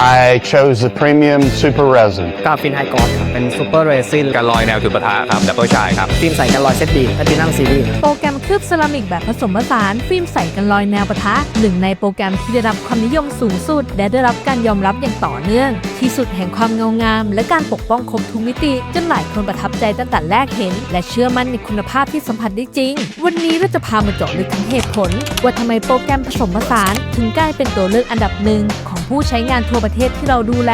I chose the premium super resin. กาฟินไฮกอสเป็นซูเปอร์เรซินการลอยแนวจุดปะทะครับดับเบิลชายครับฟิล์มใสกันรอยเซตดีแพตินัมซีรีส์โปรแกรมเคลือบเซรามิกแบบผสมผสานฟิล์มใสกันรอยแนวปะทะหนึ่งในโปรแกรมที่ได้รับความนิยมสูงสุด และได้รับการยอมรับอย่างต่อเนื่อง ที่สุดแห่งความเงางาม และการปกป้องครบทุกมิติ จนหลายคนประทับใจตั้งแต่แรกเห็น และเชื่อมั่นในคุณภาพที่สัมผัสได้จริง วันนี้เราจะพามาเจาะลึกทั้งเหตุผล ว่าทำไมโปรแกรมผสมผสาน ถึงกลายเป็นตัวเลือกอันดับหนึ่งของ ผู้ใช้งานทั่วประเทศที่เราดูแล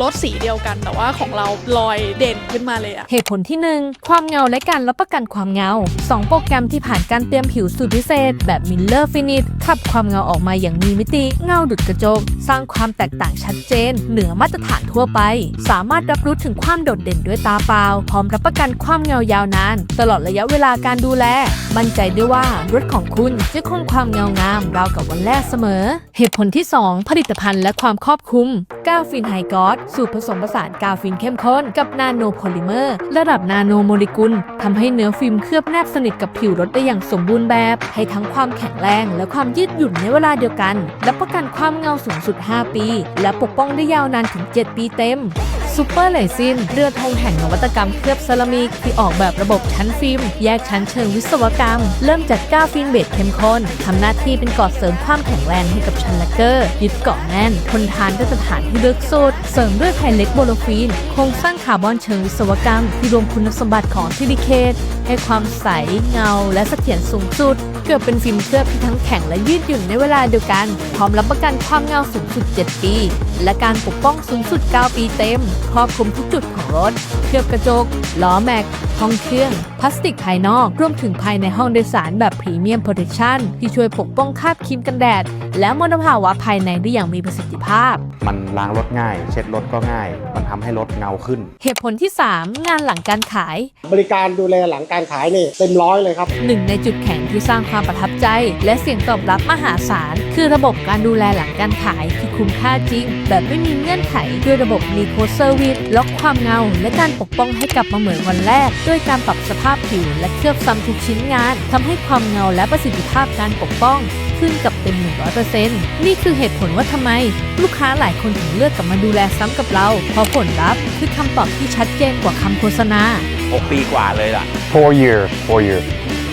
รถสีเดียวกัน แต่ว่าของเราลอยเด่นขึ้นมาเลยอะเหตุผลที่ 1 ความเงาและการรับประกันความเงา 2 โปรแกรมที่ผ่านการเตรียมผิวสูตรพิเศษ แบบ Miller Finish ขับความเงาออกมาอย่างมีมิติ เงาดุดกระจก สร้างความแตกต่างชัดเจน เหนือมาตรฐานทั่วไป สามารถรับรู้ถึงความโดดเด่นด้วยตาเปล่า พร้อมรับประกันความเงายาวนาน ตลอดระยะเวลาการดูแล มั่นใจได้ว่ารถของคุณจะคงความเงางามราวกับวันแรกเสมอ เหตุผลที่ 2 ผลิตภัณฑ์และความครอบคลุม กาฟินไฮกอสสูตรผสมผสานกาฟินเข้มข้นกับนาโนโพลิเมอร์ ระดับนาโนโมเลกุลทำให้เนื้อฟิล์มเคลือบแนบสนิทกับผิวรถได้อย่างสมบูรณ์แบบ ให้ทั้งความแข็งแรงและความยืดหยุ่นในเวลาเดียวกันรับประกันความเงาสูงสุด 5 ปี และปกป้องได้ยาวนานถึง 7 ปีเต็ม ซูเปอร์เลซินเรือธงแห่งนวัตกรรมเคลือบเซรามิกที่ออกแบบระบบชั้นฟิล์ม แยกชั้นเชิงวิศวกรรม เริ่มจากก้าฟิล์มเบสเข้มข้นทำหน้าที่เป็นกอดเสริมความแข็งแรงให้กับชั้นแลกเกอร์ยึดเกาะแน่น ทนทานด้วยสถานที่ลึกสุดเสริมด้วยไฮเล็กโบโลฟีน โครงสร้างคาร์บอนเชิงวิศวกรรม ที่รวมคุณสมบัติของซิลิเคตให้ความใสเงา และเสถียรสูงสุด เกือบเป็นฟิล์มเคลือบที่ทั้งแข็งและยืดหยุ่นในเวลาเดียวกัน พร้อมรับประกันความเงาสูงสุด 7 ปี และการปกป้องสูงสุด 9 ปีเต็มครอบคลุมทุกจุดของรถ เคลือบกระจก ล้อแม็กห้องเครื่อง พลาสติกภายนอก รวมถึงภายในห้องโดยสารแบบพรีเมียมโปรเทคชั่นที่ช่วยปกป้องคราบครีมกันแดด และมลภาวะภายในได้อย่างมีประสิทธิภาพ มันล้างรถง่าย เช็ดรถก็ง่าย มันทำให้รถเงาขึ้น เหตุผลที่ 3 งานหลังการขาย บริการดูแลหลังการขายนี่เต็มร้อยเลยครับหนึ่งในจุดแข็งที่สร้างความประทับใจ และเสียงตอบรับมหาศาลคือระบบการดูแลหลังการขายที่คุ้มค่าจริง แบบไม่มีเงื่อนไขด้วยระบบ r e c o Service ล็อกความเงา และการปกป้องให้กลับมาเหมือนวันแรกด้วยการปรับสภาพผิวและเคลือบซ้ำทุกชิ้นงานทำให้ความเงาและประสิทธิภาพการปกป้องขึ้นกับเต็ม 100%นี่คือเหตุผลว่าทำไม ลูกค้าหลายคนถึงเลือกกลับมาดูแลซ้ำกับเรา เพราะผลลัพธ์คือคำตอบที่ชัดเจนกว่าคำโฆษณา 6 ปีกว่าเลยล่ะ Four years, four years.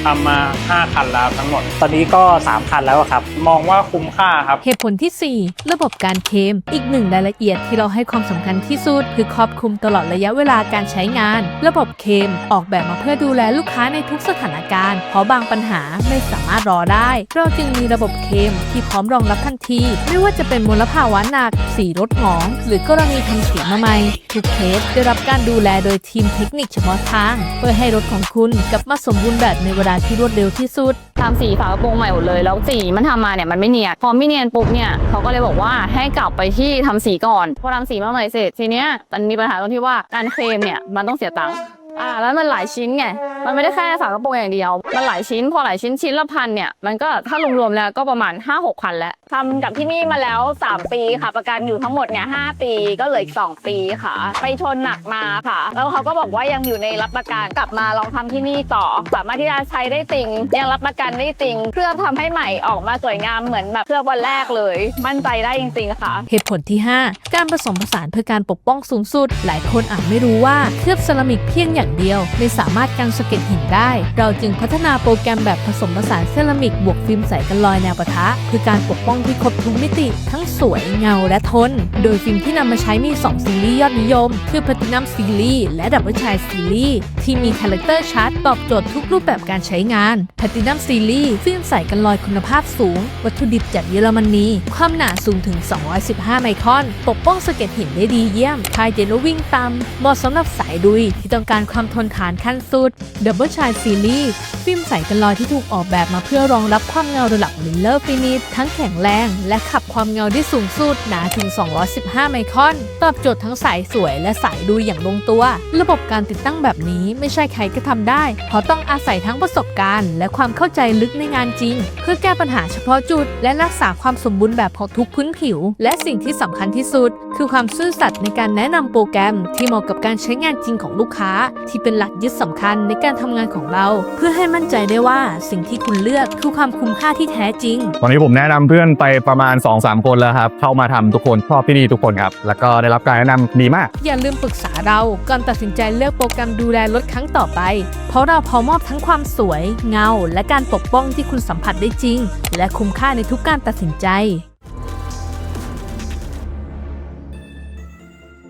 ทำมา 5 คันแล้วทั้งหมด ตอนนี้ก็ 3 คันแล้วอะครับ มองว่าคุ้มค่าครับ เหตุผลที่ 4 ระบบการเคลมอีกหนึ่งรายละเอียดที่เราให้ความสำคัญที่สุด คือครอบคลุมตลอดระยะเวลาการใช้งาน ระบบเคลมออกแบบมาเพื่อดูแลลูกค้าในทุกสถานการณ์ เพราะบางปัญหาไม่สามารถรอได้ เราจึงมีระบบเคลมที่พร้อมรองรับทันที ไม่ว่าจะเป็นมลภาวะหนัก สีรถหมอง หรือกรณีทำสีมาใหม่ทุกเคสได้รับการดูแลโดยทีมเทคนิคเฉพาะทาง เพื่อให้รถของคุณกลับมาสมบูรณ์แบบในเวลาที่รวดเร็วที่สุดทำสีฝากระโปรงใหม่หมดเลย แล้วสีมันทำมาเนี่ยมันไม่เนียนพอไม่เนียนปุ๊บเนี่ยเขาก็เลยบอกว่าให้กลับไปที่ทำสีก่อนพอทำสีมาใหม่เสร็จทีเนี้ยมันมีปัญหาตรงที่ว่าการเคลมเนี่ยมันต้องเสียตังค์อ่าแล้วมันหลายชิ้นไง มันไม่ได้แค่ฝากระโปรงอย่างเดียว มันหลายชิ้น พอหลายชิ้นชิ้นละพันเนี่ย มันก็ถ้ารวมๆแล้วก็ประมาณ 5 6พันแล้วทำกับที่นี่มาแล้ว 3 ปีค่ะ ประกันอยู่ทั้งหมดเนี่ย5ปีก็เหลืออีก 2 ปีค่ะ ไปชนหนักมาค่ะ แล้วเขาก็บอกว่ายังอยู่ในรับประกันกลับมาลองทำที่นี่ต่อ สามารถที่จะใช้ได้จริง ยังรับประกันได้จริง เคลือบทำให้ใหม่ออกมาสวยงามเหมือนแบบเคลือบวันแรกเลย มั่นใจได้จริงๆค่ะ เหตุผลที่ 5 การผสมผสานเพื่อการปกป้องสูงสุด หลายคนอาจไม่รู้ว่าเคลือบเซรามิกเพียงอย่างเดียว ไม่สามารถกันสะเก็ดหินได้ เราจึงพัฒนาโปรแกรมแบบผสมผสานเซรามิกบวกฟิล์มใสกันลอยแนวปะทะ คือการปกป้องที่ครบทุกมิติ ทั้งสวยเงาและทน โดยฟิล์มที่นำมาใช้มี 2 ซีรีส์ยอดนิยม คือ Platinum Series และ Double Shine Series ที่มีคาแรคเตอร์ชัด ตอบโจทย์ทุกรูปแบบการใช้งาน Platinum Series ฟิล์มใสกันรอยคุณภาพสูง วัตถุดิบจากเยอรมนี ความหนาสูงถึง 215 ไมครอน ปกป้องสะเก็ดหินได้ดีเยี่ยมคายเจนวิ่งตามเหมาะสำหรับสายดุย ที่ต้องการความทนทานขั้นสุด Double Shine Series ฟิล์มใสกันรอยที่ถูกออกแบบมาเพื่อรองรับความเงาระดับ Miller Finish ทั้งแข็งแรง และขับความเงาได้สูงสุดหนาถึง 215 ไมครอน ตอบโจทย์ทั้งสายสวยและสายดุยอย่างลงตัว ระบบการติดตั้งแบบนี้ไม่ใช่ใครก็ทำได้ เพราะต้องอาศัยทั้งประสบการณ์ และความเข้าใจลึกในงานจริง เพื่อแก้ปัญหาเฉพาะจุด และรักษาความสมบูรณ์แบบของทุกพื้นผิว และสิ่งที่สำคัญที่สุด คือความซื่อสัตย์ในการแนะนำโปรแกรมที่เหมาะกับการใช้งานจริงของลูกค้า ที่เป็นหลักยึดสำคัญในการทำงานของเรา เพื่อให้มั่นใจได้ว่าสิ่งที่คุณเลือกคือความคุ้มค่าที่แท้จริง ตอนนี้ผมแนะนำเพื่อนไปประมาณ 2-3 คนแล้วครับ เข้ามาทำทุกคนชอบที่นี่ทุกคนครับ แล้วก็ได้รับการแนะนำดีมาก อย่าลืมปรึกษาเราก่อนตัดสินใจเลือกโปรแกรมดูแลรถครั้งต่อไป เพราะเราพร้อมมอบทั้งความสวย เงา และการปกป้องที่คุณสัมผัสได้จริง และคุ้มค่าในทุกการตัดสินใจ